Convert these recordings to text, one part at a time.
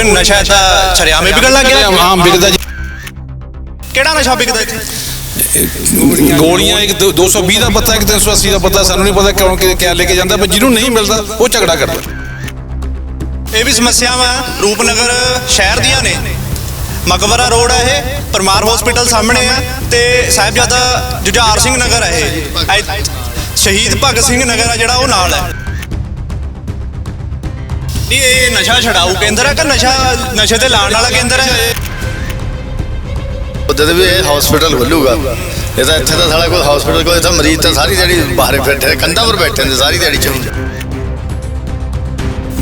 ਉਰੇ ਨਸ਼ਾ ਤਾਂ ਛਰਿਆਮੇ ਵਿਕਣ ਲੱਗ ਗਿਆ ਹਾਂ ਵਿਕਦਾ ਜੀ। ਕਿਹੜਾ ਨਸ਼ਾ ਵਿਕਦਾ ਇੱਥੇ? ਗੋਲੀਆਂ ਇੱਕ ਦੋ- 220 ਦਾ ਪਤਾ ਇੱਕ 380 ਦਾ ਪਤਾ ਸਾਨੂੰ ਨਹੀਂ ਪਤਾ ਕਿਉਂ ਕਿ ਕਿਆ ਲੈ ਕੇ ਜਾਂਦਾ ਪਰ ਜਿਹਨੂੰ ਨਹੀਂ ਮਿਲਦਾ ਉਹ ਝਗੜਾ ਕਰਦਾ। ਇਹ ਵੀ ਸਮੱਸਿਆਵਾਂ ਰੂਪਨਗਰ ਸ਼ਹਿਰ ਦੀਆਂ ਨੇ। ਮਕਬਰਾ ਰੋਡ ਹੈ ਇਹ ਪਰਮਾਰ ਹਸਪੀਟਲ ਸਾਹਮਣੇ ਆ ਤੇ ਸਾਹਿਬਜ਼ਾਦਾ ਜੁਝਾਰ ਸਿੰਘ ਨਗਰ ਹੈ ਇਹ। ਸ਼ਹੀਦ ਭਗਤ ਸਿੰਘ ਨਗਰ ਆ ਜਿਹੜਾ ਉਹ ਨਾਲ ਹੈ। ਨਹੀਂ ਇਹ ਨਸ਼ਾ ਛਡਾਊ ਕੇਂਦਰ ਹੈ ਕਿ ਨਸ਼ਾ ਨਸ਼ੇ ਤੇ ਲਾਉਣ ਵਾਲਾ ਕੇਂਦਰ ਹੈ ਉਦੋਂ ਵੀ ਇਹ ਹਸਪੀਟਲ ਖੁੱਲੂਗਾ। ਇਹ ਤਾਂ ਇੱਥੇ ਤਾਂ ਸਾਲਾ ਕੋਈ ਹਸਪੀਟਲ ਕੋਈ ਇੱਥੇ ਮਰੀਜ਼ ਤਾਂ ਸਾਰੀ ਦਿਹਾੜੀ ਬਾਹਰ ਬੈਠੇ ਕੰਧਾਂ 'ਪਰ ਬੈਠੇ ਨੇ ਸਾਰੀ ਦਿਹਾੜੀ ਚ।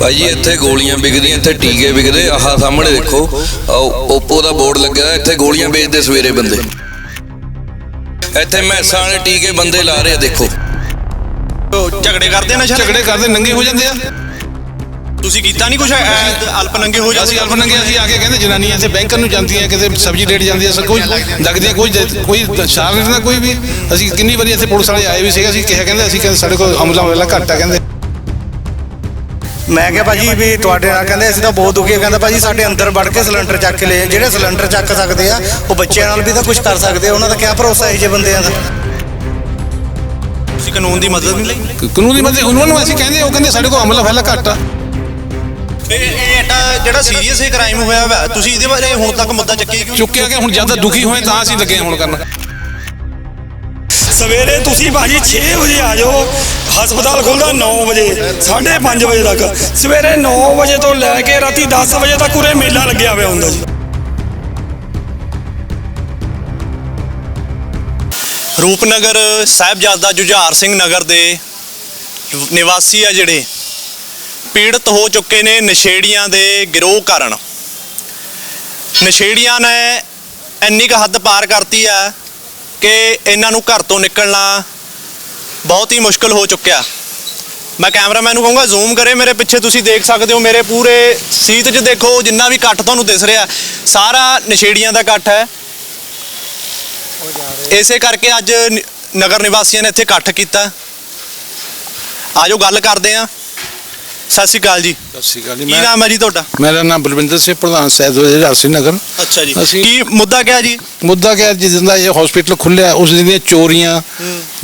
ਭਾਈ ਜੀ ਇੱਥੇ ਗੋਲੀਆਂ ਵਿਕਦੀਆਂ ਇੱਥੇ ਟੀਕੇ ਵਿਕਦੇ ਆਹ ਸਾਹਮਣੇ ਦੇਖੋ ਓਪੋ ਦਾ ਬੋਰਡ ਲੱਗਿਆ ਇੱਥੇ ਗੋਲੀਆਂ ਵੇਚਦੇ ਸਵੇਰੇ ਬੰਦੇ। ਇੱਥੇ ਮੈਸਾਂ ਵਾਲੇ ਟੀਕੇ ਬੰਦੇ ਲਾ ਰਹੇ ਦੇਖੋ। ਝਗੜੇ ਕਰਦੇ ਨਸ਼ਾ? ਝਗੜੇ ਕਰਦੇ ਨੰਗੇ ਹੋ ਜਾਂਦੇ ਆ। ਤੁਸੀਂ ਕੀਤਾ ਨਹੀਂ ਕੁਝ ਅਲਪ ਨੰਗੇ ਹੋ ਜਾਂਦੇ ਅਸੀਂ ਅਲਫ ਨੰਗੇ ਅਸੀਂ ਆ ਕੇ ਕਹਿੰਦੇ ਜਨਾਨੀਆਂ ਇੱਥੇ ਬੈਂਕਾਂ ਨੂੰ ਜਾਂਦੀਆਂ ਕਿਤੇ ਸਬਜ਼ੀ ਰੇਟ ਜਾਂਦੀ ਹੈ ਕੋਈ ਲੱਗਦੀਆਂ ਕੋਈ ਕੋਈ ਸ਼ਾਰ ਨਹੀਂ ਨਾ ਕੋਈ ਵੀ। ਅਸੀਂ ਕਿੰਨੀ ਵਾਰੀ ਇੱਥੇ ਪੁਲਿਸ ਵਾਲੇ ਆਏ ਵੀ ਸੀਗੇ ਅਸੀਂ ਕਿਹਾ ਕਹਿੰਦੇ ਅਸੀਂ ਕਹਿੰਦੇ ਸਾਡੇ ਕੋਲ ਅਮਲਾ ਵੇਲਾ ਘੱਟ ਆ ਕਹਿੰਦੇ। ਮੈਂ ਕਿਹਾ ਭਾਜੀ ਵੀ ਤੁਹਾਡੇ ਨਾਲ ਕਹਿੰਦੇ ਅਸੀਂ ਤਾਂ ਬਹੁਤ ਦੁਖੀ ਹਾਂ ਕਹਿੰਦਾ ਭਾਜੀ ਸਾਡੇ ਅੰਦਰ ਵੜ ਕੇ ਸਿਲੰਡਰ ਚੱਕ ਕੇ ਲੈ। ਜਿਹੜੇ ਸਿਲੰਡਰ ਚੱਕ ਸਕਦੇ ਆ ਉਹ ਬੱਚਿਆਂ ਨਾਲ ਵੀ ਤਾਂ ਕੁਝ ਕਰ ਸਕਦੇ ਆ ਉਹਨਾਂ ਦਾ ਕੀ ਭਰੋਸਾ ਹੈ ਜੇ ਬੰਦਿਆਂ ਦਾ? ਤੁਸੀਂ ਕਾਨੂੰਨ ਦੀ ਮਦਦ ਨਹੀਂ ਲਈ? ਕਾਨੂੰਨੀ ਬੰਦੇ ਉਹਨਾਂ ਨੂੰ ਅਸੀਂ ਕਹਿੰਦੇ ਉਹ ਕਹਿੰਦੇ ਸਾਡੇ ਕੋਲ ਅਮਲਾ ਵੇਲਾ ਘੱਟ। ਆ ਇਹ ਇਹ ਐਡਾ ਜਿਹੜਾ ਸੀਰੀਅਸ ਇਹ ਕ੍ਰਾਈਮ ਹੋਇਆ ਵਾ ਤੁਸੀਂ ਇਹਦੇ ਬਾਰੇ ਹੁਣ ਤੱਕ ਮੁੱਦਾ ਚੱਕਿਆ ਕਿਉਂ ਚੁੱਕਿਆ ਕਿ ਹੁਣ ਜ਼ਿਆਦਾ ਦੁਖੀ ਹੋਏ ਤਾਂ ਅਸੀਂ ਲੱਗੇ ਹਾਂ ਹੁਣ ਕਰਨ। ਸਵੇਰੇ ਤੁਸੀਂ ਭਾਜੀ 6 ਵਜੇ ਆ ਜਾਓ ਹਸਪਤਾਲ ਖੁੱਲਦਾ 9 ਵਜੇ 5:30 ਵਜੇ ਤੱਕ। ਸਵੇਰੇ 9 ਵਜੇ ਤੋਂ ਲੈ ਕੇ ਰਾਤੀ 10 ਵਜੇ ਤੱਕ ਉਰੇ ਮੇਲਾ ਲੱਗਿਆ ਹੋਇਆ ਹੁੰਦਾ ਜੀ। ਰੂਪਨਗਰ ਸਾਹਿਬਜ਼ਾਦਾ ਜੁਝਾਰ ਸਿੰਘ ਨਗਰ ਦੇ ਨਿਵਾਸੀ ਆ ਜਿਹੜੇ। ਪੀੜਤ ਹੋ ਚੁੱਕੇ ਨੇ ਨਸ਼ੇੜੀਆਂ ਦੇ ਗਿਰੋਹ ਕਾਰਨ। ਨਸ਼ੇੜੀਆਂ ਨੇ ਇੰਨੀ ਕੁ ਹੱਦ ਪਾਰ ਕਰਤੀ ਆ ਕਿ ਇਹਨਾਂ ਨੂੰ ਘਰ ਤੋਂ ਨਿਕਲਣਾ ਬਹੁਤ ਹੀ ਮੁਸ਼ਕਲ ਹੋ ਚੁੱਕਿਆ। ਮੈਂ ਕੈਮਰਾਮੈਨ ਨੂੰ ਕਹੂੰਗਾ, ਜ਼ੂਮ ਕਰੇ ਮੇਰੇ ਪਿੱਛੇ, ਤੁਸੀਂ ਦੇਖ ਸਕਦੇ ਹੋ ਮੇਰੇ ਪੂਰੇ ਸੀਤ 'ਚ ਦੇਖੋ, ਜਿੰਨਾ ਵੀ ਇਕੱਠ ਤੁਹਾਨੂੰ ਦਿਸ ਰਿਹਾ, ਸਾਰਾ ਨਸ਼ੇੜੀਆਂ ਦਾ ਇਕੱਠ ਹੈ। ਇਸੇ ਕਰਕੇ ਅੱਜ ਨ- ਨਗਰ ਨਿਵਾਸੀਆਂ ਨੇ ਇੱਥੇ ਇਕੱਠ ਕੀਤਾ। ਆਜੋ ਗੱਲ ਕਰਦੇ ਆਂ ਸਤਿ ਸ਼੍ਰੀ ਅਕਾਲ ਜੀ। ਸਤਿ ਸ਼੍ਰੀ ਅਕਾਲ ਜੀ। ਕੀ ਨਾਮ ਹੈ ਜੀ ਤੁਹਾਡਾ? ਮੇਰਾ ਨਾਮ ਬਲਵਿੰਦਰ ਸਿੰਘ ਪ੍ਰਧਾਨ ਸੈਦ ਜੁਝਾਰ ਸਿੰਘ ਨਗਰ। ਅੱਛਾ ਜੀ। ਅਸੀਂ- ਕੀ ਮੁੱਦਾ ਕਿਆ ਜੀ? ਮੁੱਦਾ ਕਿ ਜਿਸ ਦਿਨ ਦਾ ਇਹ ਹਸਪੀਟਲ ਖੁੱਲਿਆ ਉਸ ਦਿਨ ਦੀਆਂ ਚੋਰੀਆਂ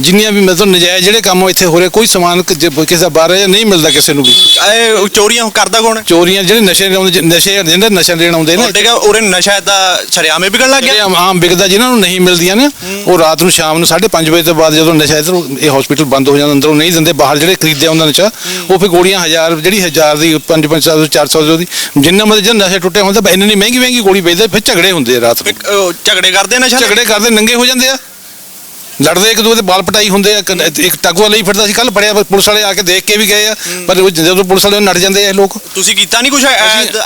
ਜਿੰਨੀਆਂ ਵੀ ਮਤਲਬ ਨਜਾਇਜ਼ ਜਿਹੜੇ ਕੰਮ ਇੱਥੇ ਹੋ ਰਹੇ ਕੋਈ ਸਮਾਨ ਕਿ- ਜੇ ਕਿਸੇ ਦਾ ਬਾਹਰ ਜਾਂ ਨਹੀਂ ਮਿਲਦਾ ਕਿਸੇ ਨੂੰ ਵੀ। ਇਹ ਚੋਰੀਆਂ ਕਰਦਾ ਕੌਣ? ਹੈ ਚੋਰੀਆਂ ਜਿਹੜੇ ਨਸ਼ੇ ਆਉਂਦੇ ਨਸ਼ੇ ਜਿਹੜੇ ਨਸ਼ਾ ਦੇਣ ਆਉਂਦੇ ਨੇ। ਤੁਹਾਡੇ ਕਾ ਉਰੇ ਨਸ਼ਾ ਦਾ ਛਰਿਆਮੇ ਵਿਕਣ ਲੱਗ ਜਿਹੜੇ ਗਿਆ ਆਮ ਆਮ ਵਿਕਦਾ ਜਿਨ੍ਹਾਂ ਨੂੰ ਨਹੀਂ ਮਿਲਦੀਆਂ ਨੇ ਉਹ ਰਾਤ ਨੂੰ ਸ਼ਾਮ ਨੂੰ 5:30 ਵਜੇ ਤੋਂ ਬਾਅਦ ਜਦੋਂ ਨਸ਼ਾ ਇੱਧਰੋਂ ਇਹ ਹਸਪੀਟਲ ਬੰਦ ਹੋ ਜਾਂਦਾ ਅੰਦਰੋਂ ਨਹੀਂ ਦਿੰਦੇ ਬਾਹਰ ਜਿਹੜੇ ਖਰੀਦਦੇ ਆਉਂਦਾ ਨਸ਼ਾ ਉਹ ਫਿਰ ਗੋਲੀਆਂ ਹਜ਼ਾਰ ਜਿਹੜੀ ਹਜ਼ਾਰ ਦੀ 5 500 400 ਦੀ ਜਿੰਨਾ ਮਤਲਬ ਜਦ ਨਸ਼ਾ ਟੁੱਟਿਆ ਹੁੰਦਾ ਇੰਨੀ ਇੰਨੀ ਮਹਿੰਗੀ ਮਹਿੰਗੀ ਗੋਲੀ ਵੇਚਦੇ ਫਿਰ ਝਗੜੇ ਹੁੰਦੇ ਆ ਰਾਤ ਨੂੰ। ਝਗੜੇ ਕਰਦੇ ਆ ਨਸ਼ਾ? ਝਗੜੇ ਕਰਦੇ ਨੰਗੇ ਹੋ ਜਾਂਦੇ ਆ। ਲੜਦੇ ਇੱਕ ਦੂਜੇ ਦੇ ਬਾਲ ਪਟਾਈ ਹੁੰਦੇ ਆ ਇੱਕ- ਇੱਕ ਟਗਵਾ ਲਈ ਫਿਰਦਾ ਸੀ ਕੱਲ ਫੜਿਆ ਪੁਲਿਸ ਵਾਲੇ ਆ ਕੇ ਦੇਖ ਕੇ ਵੀ ਗਏ ਆ ਪਰ ਉਹ ਜਦੋਂ ਪੁਲਿਸ ਵਾਲੇ ਨੜ ਜਾਂਦੇ ਆ ਇਹ ਲੋਕ। ਤੁਸੀਂ ਕੀਤਾ ਨਹੀਂ ਕੁਝ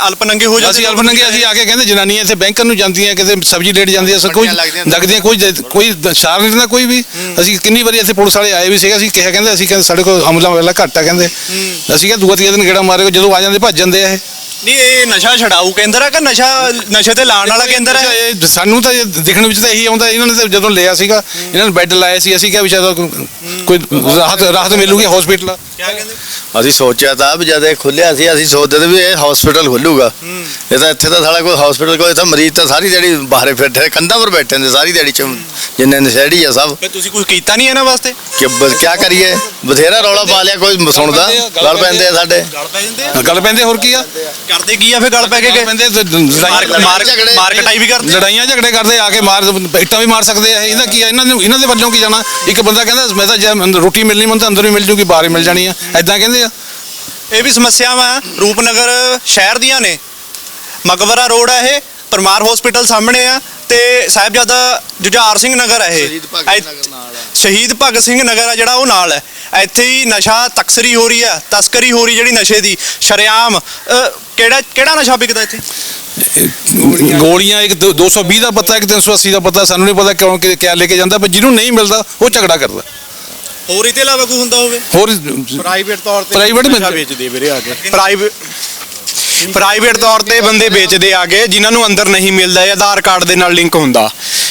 ਅਲਪ ਨੰਗੇ ਹੋ ਜਾਂਦੇ ਅਸੀਂ ਅਲਫ ਨੰਗੇ ਅਸੀਂ ਆ ਕੇ ਕਹਿੰਦੇ ਜਨਾਨੀਆਂ ਇੱਥੇ ਬੈਂਕਾਂ ਨੂੰ ਜਾਂਦੀਆਂ ਕਿਤੇ ਸਬਜ਼ੀ ਰੇਟ ਜਾਂਦੀ ਹੈ ਕੋਈ ਲੱਗਦੀਆਂ ਕੋਈ ਕੋਈ ਸ਼ਾਰ ਨਹੀਂ ਨਾ ਕੋਈ ਵੀ। ਅਸੀਂ ਕਿੰਨੀ ਵਾਰੀ ਇੱਥੇ ਪੁਲਿਸ ਵਾਲੇ ਆਏ ਵੀ ਸੀਗੇ ਅਸੀਂ ਕਿਹਾ ਕਹਿੰਦੇ ਅਸੀਂ ਕਹਿੰਦੇ ਸਾਡੇ ਕੋਲ ਅਮਲਾ ਵੇਲਾ ਘੱਟ ਆ ਕਹਿੰਦੇ ਅਸੀਂ ਕਿਹਾ ਦੂਆ ਤੀਆ ਦਿਨ ਗੇੜਾ ਮਾਰੇ ਜਦੋਂ ਆ ਜਾਂਦੇ ਭੱਜ ਜਾਂਦੇ ਆ ਇਹ। ਨਹੀਂ ਇਹ ਨਸ਼ਾ ਛਡਾਊ ਕੇਂਦਰ ਹੈ ਕਿ ਨਸ਼ਾ ਨਸ਼ੇ ਤੇ ਲਾਉਣ ਵਾਲਾ ਕੇਂਦਰ ਹੈ ਇਹ ਸਾਨੂੰ ਤਾਂ ਇਹ ਦਿਖਣ ਵਿੱਚ ਤਾਂ ਇਹੀ ਆਉਂਦਾ ਇਹਨਾਂ ਨੇ ਤਾਂ ਜਦੋਂ ਲਿਆ ਸੀਗਾ ਇਹਨਾਂ ਨੇ ਬੈੱਡ ਲਾਏ ਸੀ ਅਸੀਂ ਕਿਹਾ ਵੀ ਸ਼ਾਇਦ ਕੋਈ ਰਾਹਤ ਰਾਹਤ ਮਿਲੂਗੀ ਹਸਪੀਟਲ ਕਿਆ ਕਹਿੰਦੇ? ਅਸੀਂ ਸੋਚਿਆ ਤਾਂ ਵੀ ਜਦ ਇਹ ਖੁੱਲਿਆ ਸੀ ਅਸੀਂ ਸੋਚਦੇ ਤੇ ਵੀ ਇਹ ਹਸਪੀਟਲ ਖੁੱਲੂਗਾ। ਇਹ ਤਾਂ ਇੱਥੇ ਤਾਂ ਸਾਲਾ ਕੋਈ ਹਸਪੀਟਲ ਕੋਈ ਇੱਥੇ ਮਰੀਜ਼ ਤਾਂ ਸਾਰੀ ਦਿਹਾੜੀ ਬਾਹਰ ਬੈਠੇ ਕੰਧਾਂ 'ਪਰ ਬੈਠੇ ਨੇ ਸਾਰੀ ਦਿਹਾੜੀ ਚ ਜਿੰਨੇ ਨਸ਼ੇੜੀ ਆ ਸਭ। ਫਿਰ ਤੁਸੀਂ ਕੁਝ ਕੀਤਾ ਨਹੀਂ ਇਹਨਾਂ ਵਾਸਤੇ? ਕਿ ਬ- ਕਿਆ ਕਰੀਏ? ਬਥੇਰਾ ਰੌਲਾ ਪਾ ਲਿਆ ਕੋਈ ਸੁਣਦਾ? ਗੱਲ ਪੈਂਦੇ ਆ ਸਾਡੇ। ਗਲ ਪੈ ਜਾਂਦੇ ਆ। ਗੱਲ ਪੈਂਦੇ ਹੋਰ ਕੀ ਆ? ਕਰਦੇ ਕੀ ਆ ਫਿਰ ਗਲ ਪੈ ਕੇ ਗੱਲ ਗਏ ਪੈਂਦੇ ਤੇ ਮਾਰ ਲੜਾਈਆਂ- ਮਾਰ ਝਗੜੇ- ਮਾਰ ਕਟਾਈ ਵੀ ਕਰਦੇ ਲੜਾਈਆਂ ਝਗੜੇ ਕਰਦੇ ਆ ਕੇ ਮਾਰ ਇੱਟਾਂ ਵੀ ਮਾਰ ਸਕਦੇ ਆ। ਇਹ। ਇਹਦਾ ਕੀ ਆ ਇਹਨਾਂ ਨੂੰ ਇਹਨਾਂ ਦੇ ਵੱਲੋਂ ਕੀ ਜਾਣਾ? ਇੱਕ ਬੰਦਾ ਕਹਿੰਦਾ ਮੈਂ ਤਾਂ ਜੇ ਰੋਟੀ ਮਿਲਣੀ ਮੈਨੂੰ ਤਾਂ ਅੰਦਰ ਵੀ ਮਿਲ ਜੂਗੀ ਬਾਹਰ ਹੀ ਮਿਲ ਜਾਣੀ ਆ? ਐਦਾਂ ਕਹਿੰਦੇ ਆ? ਇਹ ਵੀ ਸਮੱਸਿਆਵਾਂ ਰੂਪਨਗਰ ਸ਼ਹਿਰ ਦੀਆਂ ਨੇ। ਮਕਬਰਾ ਰੋਡ ਹੈ ਇਹ ਪਰਮਾਰ ਹਸਪੀਟਲ ਸਾਹਮਣੇ ਆ ਤੇ ਸਾਹਿਬਜ਼ਾਦਾ ਜੁਝਾਰ ਸਿੰਘ ਨਗਰ ਹੈ ਇਹ। ਸ਼ਹੀਦ ਭਗਤ ਸਿੰਘ ਨਗਰ ਆ। ਆ ਜਿਹੜਾ ਉਹ ਨਾਲ ਹੈ ਇੱਥੇ ਹੀ ਨਸ਼ਾ ਤਕਸਰੀ ਹੋ ਰਹੀ ਆ ਤਸਕਰੀ ਹੋ ਰਹੀ ਜਿਹੜੀ ਨਸ਼ੇ ਦੀ। ਸ਼ਰੇਆਮ ਕਿਹੜਾ ਕਿਹੜਾ ਨਸ਼ਾ ਵਿਕਦਾ ਇੱਥੇ? ਗੋਲੀਆਂ। ਇੱਕ ਦੋ- 220 ਦਾ ਪਤਾ ਇੱਕ 380 ਦਾ ਪਤਾ ਸਾਨੂੰ ਨਹੀਂ ਪਤਾ ਕਿਉਂ ਕਿ ਕਿਆ ਲੈ ਕੇ ਜਾਂਦਾ ਪਰ ਜਿਹਨੂੰ ਨਹੀਂ ਮਿਲਦਾ ਉਹ ਝਗੜਾ ਕਰਦਾ। ਹੋਰ ਇਹਦੇ ਇਲਾਵਾ ਕੋਈ ਹੁੰਦਾ ਹੋਵੇ? ਹੋਰ ਪ੍ਰਾਈਵੇਟ ਤੌਰ ਤੇ ਪ੍ਰਾਈਵੇਟ ਨਸ਼ਾ ਵੇਚਦੇ ਵੀਰੇ ਆ ਕੇ। ਪ੍ਰਾਈਵੇਟ ਪ੍ਰਾਈਵੇਟ ਤੌਰ ਤੇ ਬੰਦੇ ਵੇਚਦੇ ਆ ਕੇ ਜਿਨ੍ਹਾਂ ਨੂੰ ਅੰਦਰ ਨਹੀਂ ਮਿਲਦਾ ਇਹ ਆਧਾਰ ਕਾਰਡ ਦੇ ਨਾਲ ਲਿੰਕ ਹੁੰਦਾ।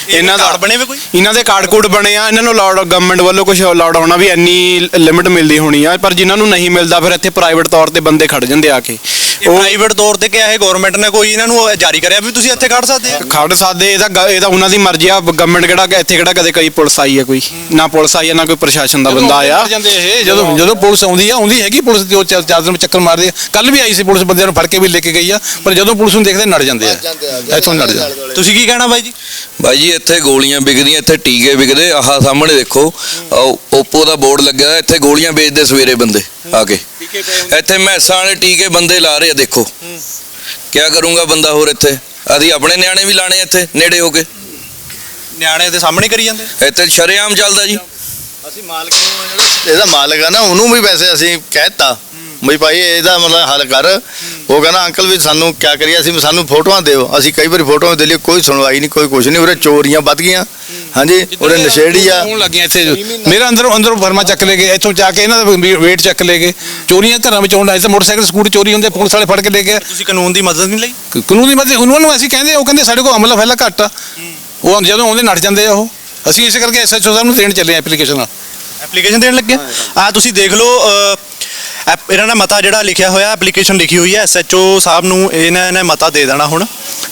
ਇਹਨਾਂ ਦਾ ਬਣੇ ਵੇ ਕੋਈ? ਇਹਨਾਂ ਦੇ ਕਾਰਡ ਕੋਡ ਬਣੇ ਆ ਇਹਨਾਂ ਨੂੰ ਲਾਉਡ ਗਵਰਨਮੈਂਟ ਵੱਲੋਂ ਕੁਝ ਲਾਉਡ ਆਉਣਾ ਵੀ ਇੰਨੀ ਲਿਮਿਟ ਮਿਲਦੀ ਹੋਣੀ ਆ ਪਰ ਜਿਨ੍ਹਾਂ ਨੂੰ ਨਹੀਂ ਮਿਲਦਾ ਫਿਰ ਇੱਥੇ ਪ੍ਰਾਈਵੇਟ ਤੌਰ ਤੇ ਬੰਦੇ ਖੜ ਜਾਂਦੇ ਆ ਕੇ। ਇਹ ਪ੍ਰਾਈਵੇਟ ਤੌਰ ਤੇ ਕਿਹਾ ਹੈ ਗਵਰਨਮੈਂਟ ਨੇ ਕੋਈ ਇਹਨਾਂ ਨੂੰ ਜਾਰੀ ਕਰਿਆ ਵੀ ਤੁਸੀਂ ਇੱਥੇ ਖੜ ਸਕਦੇ ਆ? ਖੜ ਸਕਦੇ ਗ- ਇਹ ਤਾਂ ਉਹਨਾਂ ਦੀ ਮਰਜ਼ੀ ਆ ਗਵਰਨਮੈਂਟ ਕਿਹੜਾ ਇੱਥੇ ਕਿਹੜਾ ਕਦੇ ਕੋਈ ਪੁਲਿਸ ਆਈ ਹੈ ਕੋਈ। ਨਾ ਪੁਲਿਸ ਆਈ ਹੈ ਨਾ ਕੋਈ ਪ੍ਰਸ਼ਾਸਨ ਦਾ ਬੰਦਾ ਆਇਆ। ਜਾਂਦੇ ਇਹ ਜਦੋਂ ਜਦੋਂ ਪੁਲਿਸ ਆਉਂਦੀ ਆ ਆਉਂਦੀ ਹੈਗੀ ਪੁਲਿਸ ਤੇ ਉਹ ਚਾਰ ਚਾਰ ਦਿਨ ਚੱਕਰ ਮਾਰਦੇ ਆ। ਕੱਲ ਵੀ ਆਈ ਸੀ ਪੁਲਿਸ ਬੰਦਿਆਂ ਨੂੰ ਫੜ ਕੇ ਵੀ ਲੈ ਕੇ ਗਈ ਆ ਪਰ ਜਦੋਂ ਪੁਲਿਸ ਨੂੰ ਦੇਖਦੇ ਨੜ ਜਾਂਦੇ ਆ। ਇੱਥੋਂ ਨੜ ਜਾਂਦੇ ਤੁਸੀਂ ਕੀ ਕਹਿਣਾ ਬਾਈ ਜੀ? ਬਾਈ ਜੀ ਇੱਥੇ ਗੋਲੀਆਂ ਵਿਕਦੀਆਂ ਇੱਥੇ ਟੀਕੇ ਵਿਕਦੇ ਆਹ ਸਾਹਮਣੇ ਦੇਖੋ ਓਪੋ ਦਾ ਬੋਰਡ ਲੱਗਿਆ ਹੋਇਆ, ਇੱਥੇ ਗੋਲੀਆਂ ਵੇਚਦੇ ਸਵੇਰੇ ਬੰਦੇ। ਆ ਕੇ ਇੱਥੇ ਮੈਸਾਂ ਵਾਲੇ ਟੀਕੇ ਬੰਦੇ ਲਾ ਰਹੇ ਆ ਦੇਖੋ। ਕਿਆ ਕਰੂੰਗਾ ਬੰਦਾ ਹੋਰ ਇੱਥੇ? ਅਸੀਂ ਆਪਣੇ ਨਿਆਣੇ ਵੀ ਲਾਣੇ ਇੱਥੇ ਨੇੜੇ ਹੋ ਕੇ। ਨਿਆਣੇ ਦੇ ਸਾਹਮਣੇ ਕਰੀ ਜਾਂਦੇ? ਇੱਥੇ ਸ਼ਰੇਆਮ ਚੱਲਦਾ ਜੀ। ਅਸੀਂ ਮਾਲਕ ਨੂੰ ਜਿਹੜਾ ਇਹਦਾ ਮਾਲਕ ਆ ਨਾ ਉਹਨੂੰ ਵੀ ਵੈਸੇ ਅਸੀਂ ਕਹਿਤਾ। ਬਈ ਭਾਈ ਇਹਦਾ ਮਤਲਬ ਹੱਲ ਕਰ। ਉਹ ਕਹਿੰਦਾ ਅੰਕਲ ਵੀ ਸਾਨੂੰ ਕਿਆ ਕਰੀਏ ਅਸੀਂ ਸਾਨੂੰ ਫੋਟੋਆਂ ਦਿਓ। ਅਸੀਂ ਕਈ ਵਾਰੀ ਫੋਟੋਆਂ ਦੇ ਲਈ ਕੋਈ ਸੁਣਵਾਈ ਨਹੀਂ ਕੋਈ ਕੁਝ ਨਹੀਂ। ਉਰੇ ਚੋਰੀਆਂ ਵੱਧ ਗਈਆਂ। ਹਾਂਜੀ ਉਰੇ ਨਸ਼ੇੜੀ ਆ। ਹੋਣ ਲੱਗੀਆਂ ਇੱਥੇ ਮੇਰਾ ਅੰਦਰੋਂ ਅੰਦਰੋਂ ਫਰਮਾ ਚੱਕ ਲੈ ਗਏ ਇੱਥੋਂ ਜਾ ਕੇ ਇਹਨਾਂ ਦਾ ਵੇਟ ਚੱਕ ਲੈ ਗਏ। ਚੋਰੀਆਂ ਘਰਾਂ ਵਿੱਚ ਹੋਣ ਲੱਗ ਤੇ ਮੋਟਰਸਾਈਕਲ ਸਕੂਟਰ ਚੋਰੀ ਹੁੰਦੇ ਪੁਲਿਸ ਵਾਲੇ ਫੜ ਕੇ ਲੈ ਗਏ। ਤੁਸੀਂ ਕਾਨੂੰਨ ਦੀ ਮਦਦ ਨਹੀਂ ਲਈ? ਕਾਨੂੰਨ ਦੀ ਮਦਦ ਉਹਨਾਂ ਨੂੰ ਅਸੀਂ ਕਹਿੰਦੇ ਉਹ ਕਹਿੰਦੇ ਸਾਡੇ ਕੋਲ ਅਮਲਾ ਫੈਲਾ ਘੱਟ ਆ। ਉਹ ਜਦੋਂ ਆਉਂਦੇ ਨੱਠ ਜਾਂਦੇ ਆ ਉਹ। ਅਸੀਂ ਇਸੇ ਕਰਕੇ ਐਸਐਚਓ ਸਾਹਿਬ ਨੂੰ ਦੇਣ ਚੱਲੇ ਆ ਐਪਲੀਕੇਸ਼ਨ ਨਾਲ। ਐਪਲੀਕੇਸ਼ਨ ਦੇਣ ਲੱਗੇ ਆ? ਤੁਸੀਂ ਦੇਖ ਲਓ ਇਹਨਾਂ ਨੇ ਮਤਾ ਜਿਹੜਾ ਲਿਖਿਆ ਹੋਇਆ ਐਪਲੀਕੇਸ਼ਨ ਲਿਖੀ ਹੋਈ ਹੈ ਐਸਐਚਓ ਸਾਹਿਬ ਨੂੰ ਇਹਨਾਂ ਨੇ ਮਤਾ ਦੇ ਦੇਣਾ ਹੁਣ।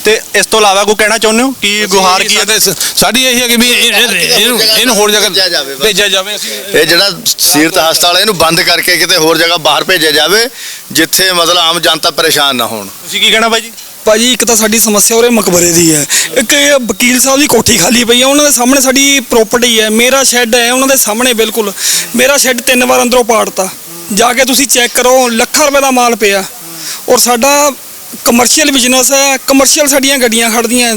ਤੇ ਇਸ ਤੋਂ ਇਲਾਵਾ ਕੋਈ ਕਹਿਣਾ ਚਾਹੁੰਦੇ ਹੋ? ਕਿ ਗੁਹਾਰ ਕੀ ਹੈ ਸਾਡੇ- ਸਾਡੀ ਇਹ ਹੈ ਕਿ ਵੀ ਇਹ- ਇਹ- ਇਹਨੂੰ ਇਹਨੂੰ ਹੋਰ ਭੇਜਿਆ ਜਗ੍ਹਾ ਜਾਵੇ ਬਸ। ਭੇਜਿਆ ਜਾਵੇ ਅਸੀਂ ਇਹ ਜਿਹੜਾ ਸੀਰਤ ਹਸਪਤਾਲ ਹੈ, ਇਹਨੂੰ ਬੰਦ ਕਰਕੇ ਕਿਤੇ ਹੋਰ ਜਗ੍ਹਾ ਬਾਹਰ ਭੇਜਿਆ ਜਾਵੇ ਜਿੱਥੇ ਮਤਲਬ ਆਮ ਜਨਤਾ ਪਰੇਸ਼ਾਨ ਨਾ ਹੋਣ। ਤੁਸੀਂ ਕੀ ਕਹਿਣਾ ਬਾਈ ਜੀ ਭਾਜੀ ਇੱਕ ਤਾਂ ਸਾਡੀ ਸਮੱਸਿਆ ਉਰੇ ਮਕਬਰੇ ਦੀ ਹੈ। ਇੱਕ ਇਹ ਵਕੀਲ ਸਾਹਿਬ ਦੀ ਕੋਠੀ ਖਾਲੀ ਪਈ ਹੈ ਉਹਨਾਂ ਦੇ ਸਾਹਮਣੇ ਸਾਡੀ ਪ੍ਰਾਪਰਟੀ ਹੈ। ਮੇਰਾ ਸ਼ੈੱਡ ਹੈ ਉਹਨਾਂ ਦੇ ਸਾਹਮਣੇ ਬਿਲਕੁਲ। ਮੇਰਾ ਸ਼ੈੱਡ ਤਿੰਨ ਵਾਰ ਅੰਦਰੋਂ ਪਾੜਤਾ। ਜਾ ਕੇ ਤੁਸੀਂ ਚੈੱਕ ਕਰੋ ਲੱਖਾਂ ਰੁਪਏ ਦਾ ਮਾਲ ਪਿਆ। ਔਰ ਸਾਡਾ ਕਮਰਸ਼ੀਅਲ ਬਿਜ਼ਨਸ ਹੈ ਕਮਰਸ਼ੀਅਲ ਸਾਡੀਆਂ ਗੱਡੀਆਂ ਖੜਦੀਆਂ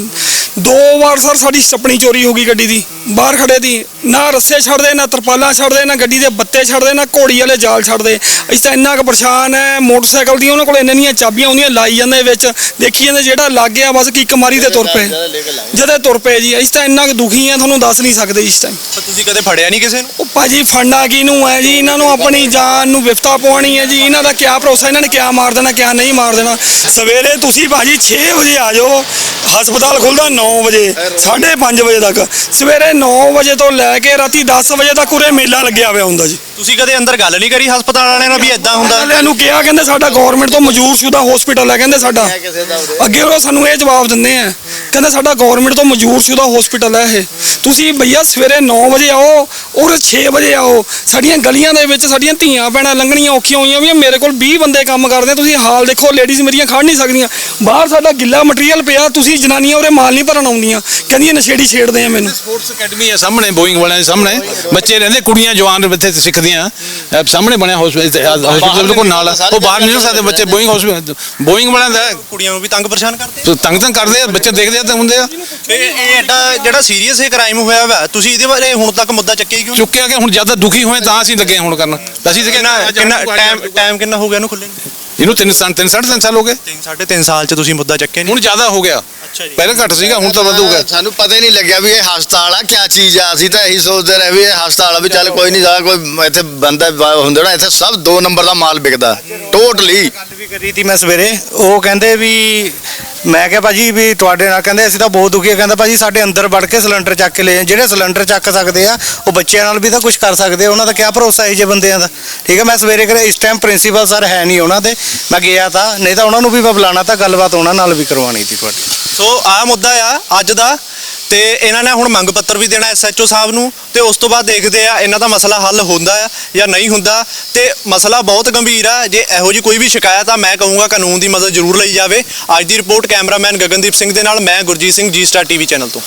ਦੋ ਵਾਰ ਸਰ ਸਾਡੀ ਸਟੱਪਣੀ ਚੋਰੀ ਹੋ ਗਈ ਗੱਡੀ ਦੀ। ਬਾਹਰ ਖੜੇ ਦੀ ਨਾ ਰੱਸੇ ਛੱਡਦੇ ਨਾ ਤਰਪਾਲਾਂ ਛੱਡਦੇ ਨਾ ਗੱਡੀ ਦੇ ਬੱਤੇ ਛੱਡਦੇ ਨਾ ਘੋੜੀ ਵਾਲੇ ਜਾਲ ਛੱਡਦੇ। ਅਸੀਂ ਤਾਂ ਇੰਨਾ ਕੁ ਪਰੇਸ਼ਾਨ ਹੈ ਮੋਟਰਸਾਈਕਲ ਦੀ ਉਹਨਾਂ ਕੋਲ ਇੰਨੀਆਂ ਚਾਬੀਆਂ ਆਉਂਦੀਆਂ ਲਾਈ ਜਾਂਦੇ ਵਿੱਚ। ਦੇਖੀ ਜਾਂਦੇ ਜਿਹੜਾ ਲੱਗ ਗਿਆ ਬਸ ਕਿੱਕ ਮਾਰੀ ਤੇ ਤੁਰ ਪਏ। ਜਦੇ ਤੁਰ ਪਏ ਜੀ। ਅਸੀਂ ਤਾਂ ਇੰਨਾ ਕੁ ਦੁਖੀ ਆ ਤੁਹਾਨੂੰ ਦੱਸ ਨਹੀਂ ਸਕਦੇ ਇਸ ਟਾਈਮ ਤੁਸੀਂ ਕਦੇ ਫੜਿਆ ਨਹੀਂ ਕਿਸੇ ਨੂੰ? ਉਹ ਭਾਜੀ ਫੰਡਾ ਕੀ ਨੂੰ ਹੈ ਜੀ? ਇਹਨਾਂ ਨੂੰ ਆਪਣੀ ਜਾਨ ਨੂੰ ਵਿਫਤਾ ਪਵਾਉਣੀ ਹੈ ਜੀ। ਇਹਨਾਂ ਦਾ ਕਿਆ ਭਰੋਸਾ ਇਹਨਾਂ ਨੇ ਕਿਆ ਮਾਰ ਦੇਣਾ ਕਿਆ ਨਹੀਂ ਮਾਰ ਦੇਣਾ। ਸਵੇਰੇ ਤੁਸੀਂ ਭਾਜੀ 6 ਵਜੇ ਆ ਜਾਓ। ਹਸਪਤਾਲ ਖੁੱਲਦਾ 9 ਵਜੇ 5:30 ਵਜੇ ਤੱਕ। ਸਵੇਰੇ 9 ਵਜੇ ਤੋਂ ਲੈ ਕੇ ਰਾਤੀ 10 ਵਜੇ ਤੱਕ ਉਰੇ ਮੇਲਾ ਲੱਗਿਆ ਹੋਇਆ ਹੁੰਦਾ ਜੀ। ਤੁਸੀਂ ਕਦੇ ਅੰਦਰ ਗੱਲ ਨਹੀਂ ਕਰੀ ਹਸਪਤਾਲ ਵਾਲਿਆਂ ਨਾਲ ਵੀ ਇਦਾਂ ਹੁੰਦਾ? ਵਾਲਿਆਂ ਨੂੰ ਕਿਹਾ ਕਹਿੰਦੇ ਸਾਡਾ ਗਵਰਨਮੈਂਟ ਤੋਂ ਮਨਜ਼ੂਰ ਸ਼ੁਦਾ ਹਸਪੀਟਲ ਹੈ ਕਹਿੰਦੇ ਸਾਡਾ। ਅੱਗੇ ਉਹ ਸਾਨੂੰ ਇਹ ਜਵਾਬ ਦਿੰਦੇ ਆ ਕਹਿੰਦੇ ਸਾਡਾ ਗਵਰਨਮੈਂਟ ਤੋਂ ਮਨਜ਼ੂਰ ਸ਼ੁਦਾ ਹਸਪੀਟਲ ਹੈ ਇਹ। ਤੁਸੀਂ ਭਈਆ ਸਵੇਰੇ 9 ਵਜੇ ਆਓ ਔਰ 6 ਵਜੇ ਆਓ। ਸਾਡੀਆਂ ਗਲੀਆਂ ਦੇ ਵਿੱਚ ਸਾਡੀਆਂ ਧੀਆਂ ਭੈਣਾਂ ਲੰਘਣੀਆਂ ਔਖੀਆਂ ਹੋਈਆਂ ਵੀ ਮੇਰੇ ਕੋਲ 20 ਬੰਦੇ ਕੰਮ ਕਰਦੇ ਆ, ਤੁਸੀਂ ਹਾਲ ਦੇਖੋ ਲੇਡੀਜ਼ ਮੇਰੀਆਂ ਖੜ ਨਹੀਂ ਸਕਦੀਆਂ। ਬਾਹਰ ਸਾਡਾ ਗਿੱਲਾ ਮਟੀਰੀਅਲ ਪਿਆ ਤੁਸੀਂ ਜਨਾਨੀਆਂ ਉਰੇ ਮਾਲ ਨਹੀਂ ਭਰਨ ਆਉਂਦੀਆਂ। ਕਹਿੰਦੀਆਂ ਨਸ਼ੇੜੀ ਛੇੜਦੇ ਆ ਮੈਨੂੰ। ਸਪੋਰਟਸ ਅਕੈਡਮੀ ਹੈ ਸਾਹਮਣੇ ਬੋਇੰਗ ਵਾਲਿਆਂ ਦੇ ਸਾਹਮਣੇ। ਬੱਚੇ ਰਹਿੰਦੇ ਕੁੜੀਆਂ ਜਵਾਨ ਇੱਥੇ ਸਿੱਖਦੀਆਂ। ਸਾਹਮਣੇ ਬਣਿਆ ਹਸਪੀਟਲ ਹਸਪੀਟਲ ਕੋਲ ਨਾਲ। ਉਹ ਬਾਹਰ ਨਹੀਂ ਸਕਦੇ ਬੱਚੇ ਬੋਇੰਗ ਹਸਪੀਟਲ ਬੋਇੰਗ ਵਾਲਿਆਂ ਦਾ। ਕੁੜੀਆਂ ਨੂੰ ਵੀ ਤੰਗ ਪਰੇਸ਼ਾਨ ਕਰਦੇ ਤੰਗ ਤੰਗ ਕਰਦੇ ਆ ਬੱਚੇ ਦੇਖਦੇ ਆ ਤਾਂ ਹੁੰਦੇ ਆ। ਇਹ ਇਹ ਐਡਾ ਜਿਹੜਾ ਸੀਰੀਅਸ ਇਹ ਕ੍ਰਾਈਮ ਹੋਇਆ ਵਾ ਤੁਸੀਂ ਇਹਦੇ ਬਾਰੇ ਹੁਣ ਤੱਕ ਮੁੱਦਾ ਚੱਕਿਆ ਕਿਉਂ? ਚੁੱਕਿਆ ਕਿ ਹੁਣ ਜ਼ਿਆਦਾ ਦੁਖੀ ਹੋਏ ਤਾਂ ਅਸੀਂ ਲੱਗੇ ਹੁਣ ਕਰਨ। ਅਸੀਂ ਕਿੰਨਾ ਟਾਈਮ ਟਾਈਮ ਕਿੰਨਾ ਹੋ ਗਿਆ ਇਹਨੂੰ ਖੁੱਲੇ ਨੂੰ? ਇਹਨੂੰ ਤਿੰਨ ਸਾਲ ਤਿੰਨ ਸਾਢੇ ਤਿੰਨ ਸਾਲ ਹੋ ਗਏ? ਤਿੰਨ ਸਾਢੇ ਤਿੰਨ ਸਾਲ ਚ ਤੁਸੀਂ ਮੁੱਦਾ ਚੱਕਿਆ ਨਹੀਂ ਹੁਣ ਜ਼ਿਆਦਾ ਹੋ ਗਿਆ। ਅੱਛਾ ਜੀ। ਪਹਿਲਾਂ ਘੱਟ ਸੀਗਾ ਹੁਣ ਤਾਂ ਵੱਧ ਹੋ ਗਿਆ। ਸਾਨੂੰ ਪਤਾ ਹੀ ਨਹੀਂ ਲੱਗਿਆ ਵੀ ਇਹ ਹਸਪਤਾਲ ਆ ਕਿਆ ਚੀਜ਼ ਆ। ਅਸੀਂ ਤਾਂ ਇਹੀ ਸੋਚਦੇ ਰਹੇ ਵੀ ਇਹ ਹਸਪਤਾਲ ਆ ਵੀ ਚੱਲ ਕੋਈ ਨਹੀਂ ਸਾਰਾ ਕੋਈ ਇੱਥੇ ਬੰਦਾ ਹੁੰਦਾ ਨਾ ਇੱਥੇ ਸਭ ਦੋ ਨੰਬਰ ਦਾ ਮਾਲ ਵਿਕਦਾ। ਟੋਟਲੀ ਵੀ ਕਰੀ ਤੀ ਮੈਂ ਸਵੇਰੇ। ਉਹ ਕਹਿੰਦੇ ਵੀ, ਮੈਂ ਕਿਹਾ ਭਾਜੀ ਵੀ ਤੁਹਾਡੇ ਨਾਲ, ਕਹਿੰਦੇ ਅਸੀਂ ਤਾਂ ਬਹੁਤ ਦੁਖੀ ਆ ਕਹਿੰਦਾ ਭਾਜੀ ਸਾਡੇ ਅੰਦਰ ਵੜ ਕੇ ਸਿਲੰਡਰ ਚੱਕ ਕੇ ਲੈ ਜਾਣ ਜਿਹੜੇ ਸਿਲੰਡਰ ਚੱਕ ਸਕਦੇ ਆ, ਉਹ ਬੱਚਿਆਂ ਨਾਲ ਵੀ ਤਾਂ ਕੁਝ ਕਰ ਸਕਦੇ ਆ। ਉਹਨਾਂ ਦਾ ਕਿਆ ਭਰੋਸਾ ਹੈ ਜੇ ਬੰਦਿਆਂ ਦਾ? ਠੀਕ ਹੈ ਮੈਂ ਸਵੇਰੇ ਕਰੇ ਇਸ ਟਾਈਮ ਪ੍ਰਿੰਸੀਪਲ ਸਰ ਹੈ ਨਹੀਂ ਉਹਨਾਂ ਦੇ। ਮੈਂ ਗਿਆ ਤਾਂ, ਨਹੀਂ ਤਾਂ ਉਹਨਾਂ ਨੂੰ ਵੀ ਮੈਂ ਬੁਲਾਣਾ ਤਾਂ ਗੱਲਬਾਤ ਉਹਨਾਂ ਨਾਲ ਵੀ ਕਰਵਾਉਣੀ ਸੀ ਤੁਹਾਡੀ। ਸੋ ਆ ਮੁੱਦਾ ਆ, ਅੱਜ ਦਾ। ਤੇ ਇਹਨਾਂ ਨੇ ਹੁਣ ਮੰਗ ਪੱਤਰ ਵੀ ਦੇਣਾ ਐਸਐਚਓ ਸਾਹਿਬ ਨੂੰ ਤੇ ਉਸ ਤੋਂ ਬਾਅਦ ਦੇਖਦੇ ਆ ਇਹਨਾਂ ਦਾ ਮਸਲਾ ਹੱਲ ਹੁੰਦਾ ਆ ਜਾਂ ਨਹੀਂ ਹੁੰਦਾ ਤੇ ਮਸਲਾ ਬਹੁਤ ਗੰਭੀਰ ਆ। ਜੇ ਇਹੋ ਜੀ ਕੋਈ ਵੀ ਸ਼ਿਕਾਇਤ ਆ, ਮੈਂ ਕਹੂੰਗਾ ਕਾਨੂੰਨ ਦੀ ਮਦਦ ਜ਼ਰੂਰ ਲਈ ਜਾਵੇ। ਅੱਜ ਦੀ ਰਿਪੋਰਟ ਕੈਮਰਾਮੈਨ ਗਗਨਦੀਪ ਸਿੰਘ ਦੇ ਨਾਲ, ਮੈਂ Gurjeet Singh ji star TV channel ਤੋਂ।